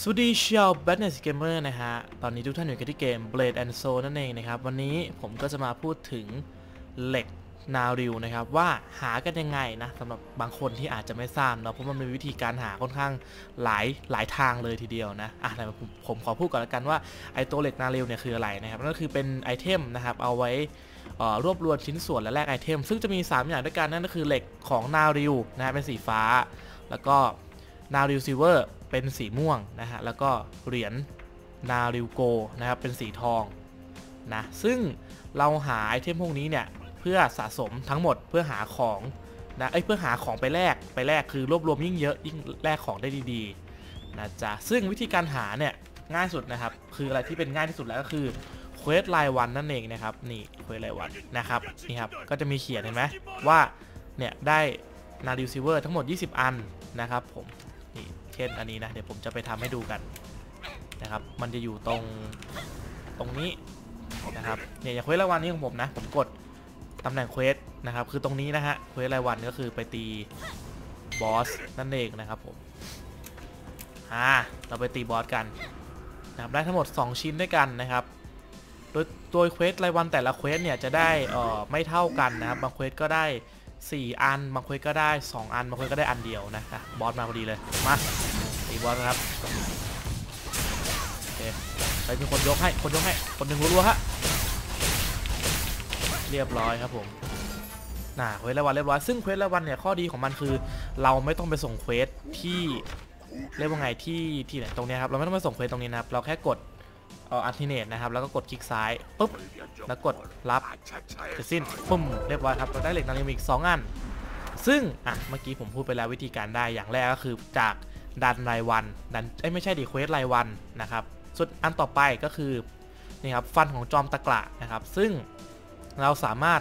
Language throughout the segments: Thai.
สวัสดีชาว b a d n e s Gamer นะฮะ ตอนนี้ทุกท่านอยู่กันที่เกม Blade and Soul นั่นเองนะครับ วันนี้ผมก็จะมาพูดถึงเหล็กนาริวนะครับ ว่าหากันยังไงนะสำหรับบางคนที่อาจจะไม่ทราบเนาะเพราะมันมีวิธีการหาค่อนข้างหลายหลายทางเลยทีเดียวนะอะแต่ผมผมขอพูดก่อนละกันว่าไอตัวเหล็กนาริวเนี่ยคืออะไรนะครับนั่นก็คือเป็นไอเทมนะครับเอาไว้รวบรวมชิ้นส่วนและแลกไอเทม ซึ่งจะมี 3 อย่างด้วยกันนั่นก็คือเหล็กของนาริวนะฮะเป็นสีฟ้า แล้วก็นาริวซิลเวอร์ เป็นสีม่วงนะฮะแล้วก็เหรียญนาริวโกนะครับเป็นสีทองนะซึ่งเราหาไอเทมพวกนี้เนี่ยเพื่อสะสมทั้งหมดเพื่อหาของนะเอ้ยเพื่อหาของไปแลกไปแลกคือรวบรวมยิ่งเยอะยิ่งแลกของได้ดีๆนะจ๊ะซึ่งวิธีการหาเนี่ยง่ายสุดนะครับคืออะไรที่เป็นง่ายที่สุดแล้วก็คือเควสรายวันนั่นเองนะครับนี่เควสรายวันนะครับนี่ครับก็จะมีเขียนเห็นไหมว่าเนี่ยได้นาริวซิเวอร์ทั้งหมด 20 อันนะครับผมนี่ เช่นอันนี้นะ เดี๋ยวผมจะไปทำให้ดูกันนะครับ มันจะอยู่ตรงตรงนี้นะครับเนี่ยอย่างเควสรายวันนี้ของผมนะ ผมกดตำแหน่งเควสนะครับ คือตรงนี้นะฮะเควสรายวันก็คือไปตีบอสนั่นเองนะครับผมอ่าเราไปตีบอสกันนะครับได้ทั้งหมด 2 ชิ้นด้วยกันนะครับโดยโดยเควสรายวันแต่ละเควสเนี่ยจะได้เอ่อไม่เท่ากันนะครับบางเควสก็ได้ 4 อันบางควสก็ได้ 2 อันบางควสก็ได้อันเดียวนะอะบอสมาพอดีเลย มาตีบอสนะครับโอเคไปมีคนยกให้คนยกให้คนหนึ่งรัวๆฮะเรียบร้อยครับผมน่าเควสรายวันเรียบร้อยซึ่งเควสรายวันเนี่ยข้อดีของมันคือ เราไม่ต้องไปส่งเควสที่เรียกว่าไงที่ที่ไหนตรงนี้ครับเราไม่ต้องไปส่งเควสตรงนี้นะครับเราแค่กด อ่ออัลติเนตนะครับ แล้วก็กดคลิกซ้ายปุ๊บแล้วกดรับเสร็จสิ้นปุ้มเรียบร้อยครับเราได้เหล็กนาฬิกาอีก 2 อัน ซึ่งอะเมื่อกี้ผมพูดไปแล้ววิธีการได้อย่างแรกก็คือจากดันรายวันดันไม่ใช่ดิเควสรายวันนะครับส่วนอันต่อไปก็คือนี่ครับฟันของจอมตะกระนะครับ ซึ่งเราสามารถ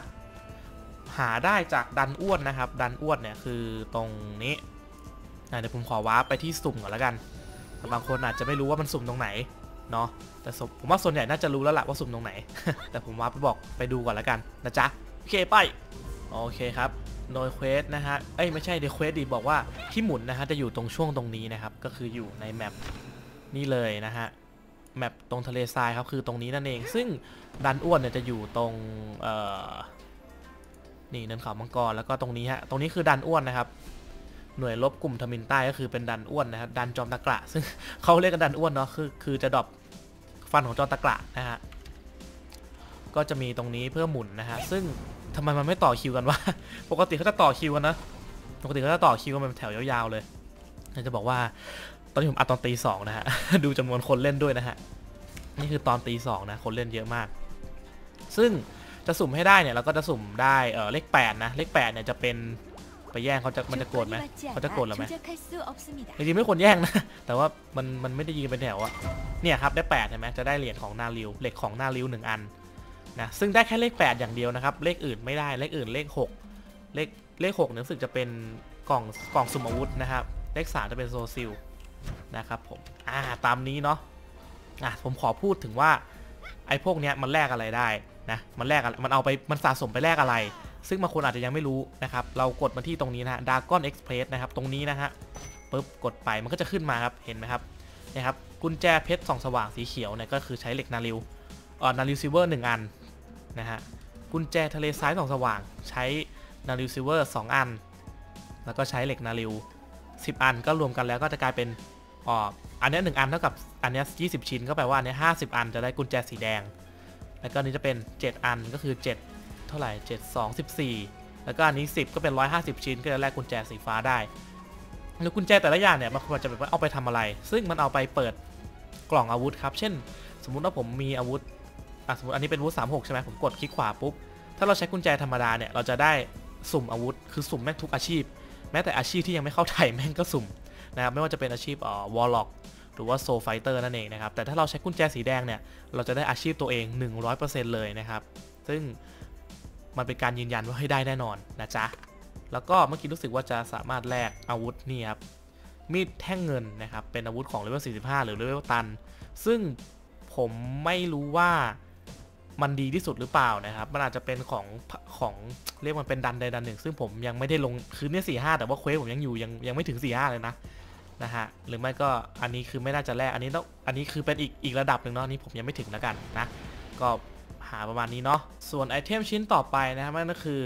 หาได้จากดันอ้วนนะครับ ดันอ้วนเนี่ยคือตรงนี้อะเดี๋ยวผมขอว้าไปที่สุ่มก่อนแล้วกัน บางคนอาจจะไม่รู้ว่ามันสุ่มตรงไหน เนาะแต่ผมว่าส่วนใหญ่น่าจะรู้แล้วล่ะว่าสุ่มตรงไหน แต่ผมว้าไปบอกไปดูก่อนล้วกันนะจ๊ะโอเคไปโอเคครับโดยเควสนะฮะเอ้ยไม่ใช่เดยเควสดีบอกว่าที่หมุนนะฮะจะอยู่ตรงช่วงตรงนี้นะครับก็คืออยู่ในแมปนี่เลยนะฮะแมปตรงทะเลทรายครับคือตรงนี้นั่นเอง ซึ่งดันอ้วนเนี่ยจะอยู่ตรงเอ่อนี่เนินเขามังกรแล้วก็ตรงนี้ฮะตรงนี้คือดันอ้วนนะครับ หน่วยลบกลุ่มทมินใต้ก็คือเป็นดันอ้วนนะครับดันจอมตะกระซึ่งเขาเรียกกันดันอ้วนเนาะคือคือจะดรอปฟันของจอมตะกระนะฮะก็จะมีตรงนี้เพื่อหมุนนะฮะซึ่งทำไมมันไม่ต่อคิวกันวะปกติเขาจะต่อคิวกันนะปกติเขาจะต่อคิวกันเป็นแถวยาวๆเลยอยากจะบอกว่าตอนนี้ผมอัดตอนตีสองนะฮะดูจำนวนคนเล่นด้วยนะฮะนี่คือตอนตีสองนะคนเล่นเยอะมาก ซึ่งจะสุ่มให้ได้เนี่ยเราก็จะสุ่มได้เออเลขแปดนะเลขแปดเนี่ยจะเป็น ไปแย่งเขาจะมันจะโกรธไหมเขาจะโกรธเราไหมจริงๆไม่ควรแย่งนะ แต่ว่ามันมันไม่ได้ยืนเป็นแถวอะเนี่ยครับได้8เห็นไหมจะได้เหรียญของนาริวเหล็กของนาริวหนึ่งอันนะซึ่งได้แค่เลข 8 อย่างเดียวนะครับ เลขอื่นไม่ได้เลขอื่นเลข 6 เลขเลข6เนี่ยรู้สึกจะเป็นกล่องกล่องสุ่มอาวุธนะครับ เลข3จะเป็นโซซิลนะครับผมอ่าตามนี้เนาะอะผมขอพูดถึงว่าไอ้พวกเนี้ยมันแลกอะไรได้นะมันแลกอะไรมันเอาไปมันสะสมไปแลกอะไร ซึ่งบางคนอาจจะยังไม่รู้นะครับ เรากดมาที่ตรงนี้นะฮะ Dragon Express นะครับ ตรงนี้นะฮะปุ๊บกดไปมันก็จะขึ้นมาครับ เห็นไหมครับนี่ยครับ กุญแจเพชรสองสว่างสีเขียวเนี่ยก็คือใช้เหล็กนาริวเอ่อนาริวซิเวอร์หนึ่งอันนะฮะ กุญแจทะเลทรายสองสว่าง ใช้นาริวซิเวอร์สองอัน แล้วก็ใช้เหล็กนาริวสิบอันก็รวมกันแล้วก็จะกลายเป็นอ๋ออันนี้หนึ่งอันเท่ากับอันนี้ยี่สิบชิ้นก็แปลว่าอันเนี้ห้าสิบอันจะได้กุญแจสีแดง แล้วก็นนี้จะเป็น7อันก็คือ7 เท่าไหร่ 7 2 14 แล้วก็อันนี้ 10 ก็เป็น 150 ชิ้น ก็จะแลกกุญแจสีฟ้าได้ แล้วกุญแจแต่ละอย่างเนี่ยมันควรจะแบบว่าเอาไปทำอะไร ซึ่งมันเอาไปเปิดกล่องอาวุธครับ เช่น สมมุติว่าผมมีอาวุธอะสมมติอันนี้เป็นอาวุธ36 ใช่ไหมผมกดคลิกขวาปุ๊บ ถ้าเราใช้กุญแจธรรมดาเนี่ยเราจะได้สุ่มอาวุธ คือสุ่มแม่งทุกอาชีพ แม้แต่อาชีพที่ยังไม่เข้าไทยแม่งก็สุ่มนะครับไม่ว่าจะเป็นอาชีพอ่อวอลล็อกหรือว่าโซไฟเตอร์นั่นเองนะครับ แต่ถ้าเราใช้กุญแจสีแดงเนี่ย เราจะได้อาชีพตัวเอง 100%เลยนะครับ ซึ่ง มันเป็นการยืนยันว่าให้ได้แน่นอนนะจ๊ะ แล้วก็เมื่อกี้รู้สึกว่าจะสามารถแลกอาวุธนี่ครับ มีดแท่งเงินนะครับ เป็นอาวุธของเลเวล 45 หรือเลเวลตัน ซึ่งผมไม่รู้ว่ามันดีที่สุดหรือเปล่านะครับ มันอาจจะเป็นของของเรียกมันเป็นดันใดดันหนึ่ง ซึ่งผมยังไม่ได้ลง คือเนี่ยสี่ห้าแต่ว่าเควสผมยังอยู่ยังยังไม่ถึงสี่ห้าเลยนะนะฮะ หรือไม่ก็อันนี้คือไม่น่าจะแลก อันนี้ต้อง อันนี้คือเป็นอีกอีกระดับหนึ่งเนาะนนี้ผมยังไม่ถึงแล้วกันนะ ก็ หาประมาณนี้เนาะส่วนไอเทมชิ้นต่อไปนะครับนั่นก็คือ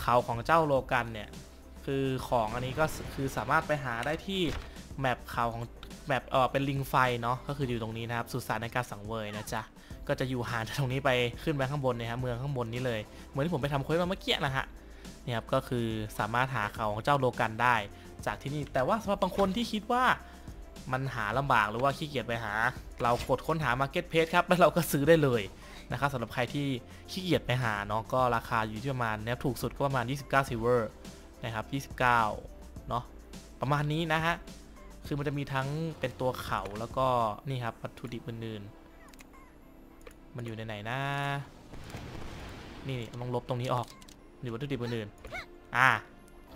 เขาของเจ้าโลกันเนี่ยคือของอันนี้ก็คือสามารถไปหาได้ที่แมปเขาของแมปเออเป็นลิงไฟเนาะก็คืออยู่ตรงนี้นะครับสุสานในการสังเวยนะจ๊ะก็จะอยู่ห่างจากตรงนี้ไปขึ้นไปข้างบนเนี่ยฮะเมืองข้างบนนี้เลย เหมือนที่ผมไปทำเควสมาเมื่อกี้นะฮะเนี่ยครับก็คือสามารถหาเขาของเจ้าโลกันได้ จากที่นี่แต่ว่าสำหรับบางคนที่คิดว่ามันหาลำบากหรือว่าขี้เกียจไปหา เรากดค้นหา Market Place ครับแล้วเราก็ซื้อได้เลย นะครับสำหรับใครที่ขี้เกียจไปหาเนาะก็ราคาอยู่ที่ประมาณเนี่ยถูกสุดก็ประมาณ 29 silver นะครับ 29 เนาะประมาณนี้นะฮะ คือมันจะมีทั้งเป็นตัวเขาแล้วก็นี่ครับวัตถุดิบอื่นๆ มันอยู่ในไหนนะ นี่ลองลบตรงนี้ออกนี่วัตถุดิบอื่นๆ อ่า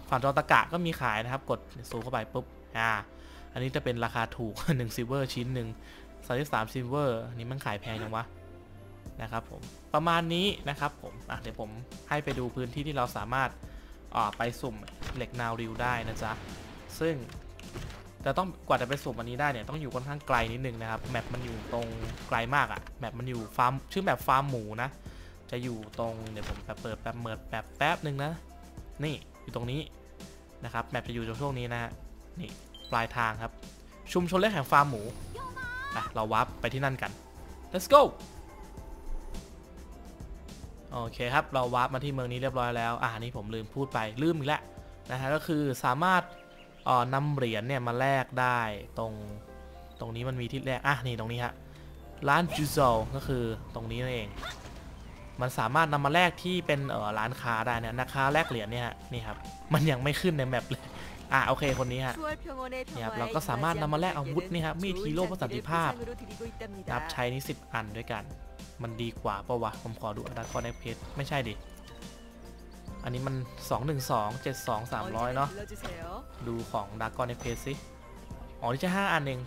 ฝั่งจอตะกะก็มีขายนะครับ กดซูมเข้าไปปุ๊บ อ่า อันนี้จะเป็นราคาถูก1ซิลเวอร์ชิ้นหนึ่งสามซิลเวอร์ นี่มันขายแพงจังวะ นะครับผมประมาณนี้นะครับผมเดี๋ยวผมให้ไปดูพื้นที่ที่เราสามารถไปสุ่มเหล็กนาวริวได้นะจ๊ะซึ่งจะต้องกว่าจะไปสุ่มอันนี้ได้เนี่ยต้องอยู่ค่อนข้างไกลนิดนึงนะครับแมปมันอยู่ตรงไกลมากอะ่ะแมปมันอยู่ฟาร์มชื่อแมปฟาร์มหมูนะจะอยู่ตรงเดี๋ยวผมแป๊บเปิดแป๊บเมิดแป๊บแป๊บหนึ่งนะ นี่อยู่ตรงนี้นะครับแมปจะอยู่ตรงช่วงนี้นะฮะนี่ปลายทางครับ ชุมชนเล็กแห่งฟาร์มหมูอะเราวับไปที่นั่นกัน let's go โอเคครับเราวาร์ปมาที่เมืองนี้เรียบร้อยแล้วอ่านี่ผมลืมพูดไปลืมอีกแล้วนะฮะก็คือสามารถเอ่อนำเหรียญเนี่ยมาแลกได้ตรงตรงนี้มันมีที่แลกอะนี่ตรงนี้ฮะร้านจูโซก็คือตรงนี้นั่นเอง มันสามารถนำมาแลกที่เป็นเอ่อร้านค้าได้เนี่ยราคาแลกเหรียญเนี่ยฮะนี่ครับมันยังไม่ขึ้นในแมปเลย อะโอเคคนนี้ฮะเนี่ยครับเราก็สามารถนำมาแลกอาวุธนี่ครับมีดฮีโร่เพื่อสันติภาพนับใช้นี่สิบอันด้วยกัน มันดีกว่าปะวะผมขอดูดักคอนเนคเพจไม่ใช่ดิอันนี้มัน 212 72 300 เนาะดูของดักคอนเนคเพจสิอ๋อนี่จะ 5 อันเอง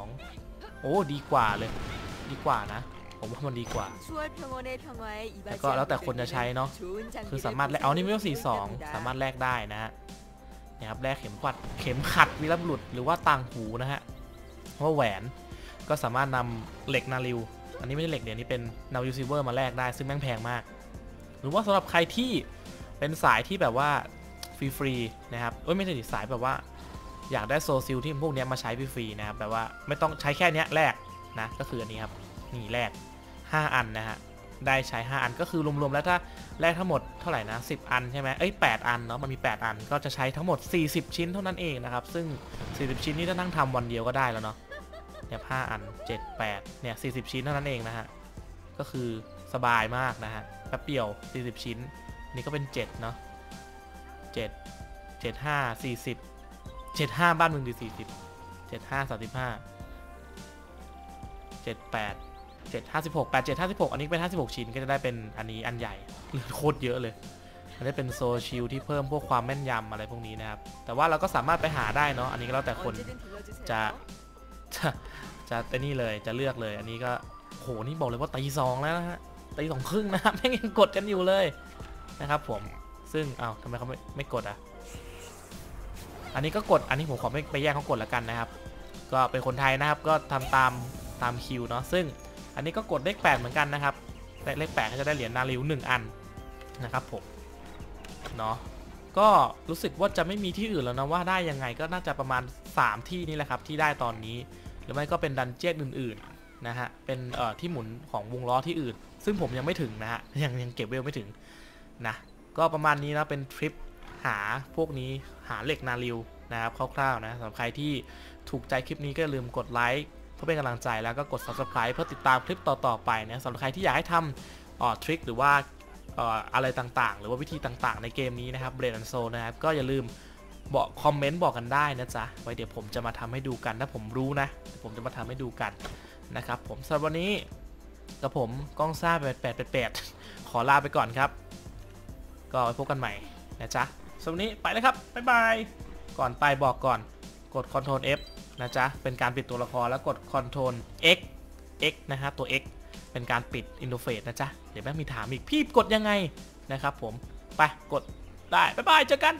222 โอ้ ดีกว่าเลย ดีกว่านะ ผมว่ามันดีกว่า แล้วก็แล้วแต่คนจะใช้เนาะคืคืออสาสามารมารถถแลแลกกเอาเอานี่นี่ไม่ไม่ต้ต้อองงสี่สี่สสอองงสาสามารมารถถแลแลกกได้ได้นะนะฮะ นะครับแลกเข็มขัดเข็มขัดวีรบุรุษหรือว่าต่างหูนะฮะเพราะว่าแหวนก็สามารถนำเหล็กนาริว อันนี้ไม่ใช่เหล็กเดี๋ยวนี้เป็นนาริวซิเวอร์มาแลกได้ซึ่งแม่งแพงมาก หรือว่าสำหรับใครที่เป็นสายที่แบบว่าฟรีๆนะครับเอ้ยไม่ใช่สายแบบว่า อยากได้โซซิลที่พวกนี้มาใช้ฟรีๆนะครับแบบว่าไม่ต้องใช้แค่นี้แลกนะก็คืออันนี้ครับนี่แลก5 อันนะฮะ ได้ใช้ 5 อันก็คือรวมๆแล้วถ้าแลกทั้งหมดเท่าไหร่นะ 10 อันใช่ไหมเอ้ย 8 อันเนาะมันมี 8 อันก็จะใช้ทั้งหมด 40 ชิ้นเท่านั้นเองนะครับซึ่ง 40 ชิ้นนี่ถ้านั่งทำวันเดียวก็ได้แล้วเนาะเนี่ย5อัน 7 8เนี่ย40 ชิ้นเท่านั้นเองนะฮะก็คือสบายมากนะฮะแป๊บเดียว 40 ชิ้น นี่ก็เป็น 7 เนาะ7 7 5 40 75 บ้านมึงดี40 75 35 78 7 56 8 7 56 อันนี้เป็น 56 ชิ้นก็จะได้เป็นอันนี้อันใหญ่เหลือโคตรเยอะเลย อันนี้เป็นโซชิลที่เพิ่มพวกความแม่นยำอะไรพวกนี้นะครับ แต่ว่าเราก็สามารถไปหาได้เนาะ อันนี้ก็แล้วแต่คนจะจะจะไอ้นี่เลยจะเลือกเลย อันนี้ก็โหนี่บอกเลยว่าตีสองแล้วนะฮะตีสองครึ่งนะครับแม่งยังกดกันอยู่เลยนะครับผม ซึ่งอ้าวทำไมเขาไม่ไม่กดอะ อันนี้ก็กด อันนี้ผมขอไม่ไปแย่งเขากดแล้วกันนะครับ ก็เป็นคนไทยนะครับ ก็ทำตามตามคิวเนาะ ซึ่ง อันนี้ก็กดเลขแปดเหมือนกันนะครับแต่เลขแปดก็จะได้เหรียญนาริวหนึ่งอันนะครับผมเนาะก็รู้สึกว่าจะไม่มีที่อื่นแล้วนะว่าได้ยังไงก็น่าจะประมาณ 3 ที่นี่แหละครับที่ได้ตอนนี้ หรือไม่ก็เป็นดันเจี้ยนอื่นๆนะฮะเป็นเอ่อที่หมุนของวงล้อที่อื่น ซึ่งผมยังไม่ถึงนะฮะยังยังเก็บเวลไม่ถึงนะก็ประมาณนี้นะเป็นทริปหาพวกนี้หาเหล็กนาริวนะครับคร่าวๆนะสำหรับใครที่ถูกใจคลิปนี้ก็อย่าลืมกดไลค์ พื่อเป็นกำลังใจแล้วก็กด subscribe เพื่อติดตามคลิปต่อๆไปนะสำหรับใครที่อยากให้ทำอ่อทริคหรือว่าอ่ออะไรต่างๆ หรือว่าวิธีต่างๆ ในเกมนี้นะครับเบรดแอนโซนะครับก็อย่าลืมบอกคอมเมนต์บอกกันได้นะจ๊ะไว้เดี๋ยวผมจะมาทำให้ดูกันถ้าผมรู้นะ ผมจะมาทำให้ดูกันนะครับผมสำหรับวันนี้กับผมก้องซ่าแปดแปดแปดขอลาไปก่อนครับ ก็ไว้พบกันใหม่นะจ๊ะสำหรับวันนี้ไปเลยครับบ๊ายบายก่อนไปบอกก่อนกด Ctrl F นะจ๊ะ เป็นการปิดตัวละครแล้วกด Ctrl X X นะครับ ตัว X เป็นการปิดอินโทรเฟสนะจ๊ะ เดี๋ยวแม่มีถามอีกพี่กดยังไงนะครับผม ไปกดได้ บ๊ายบาย เจอกัน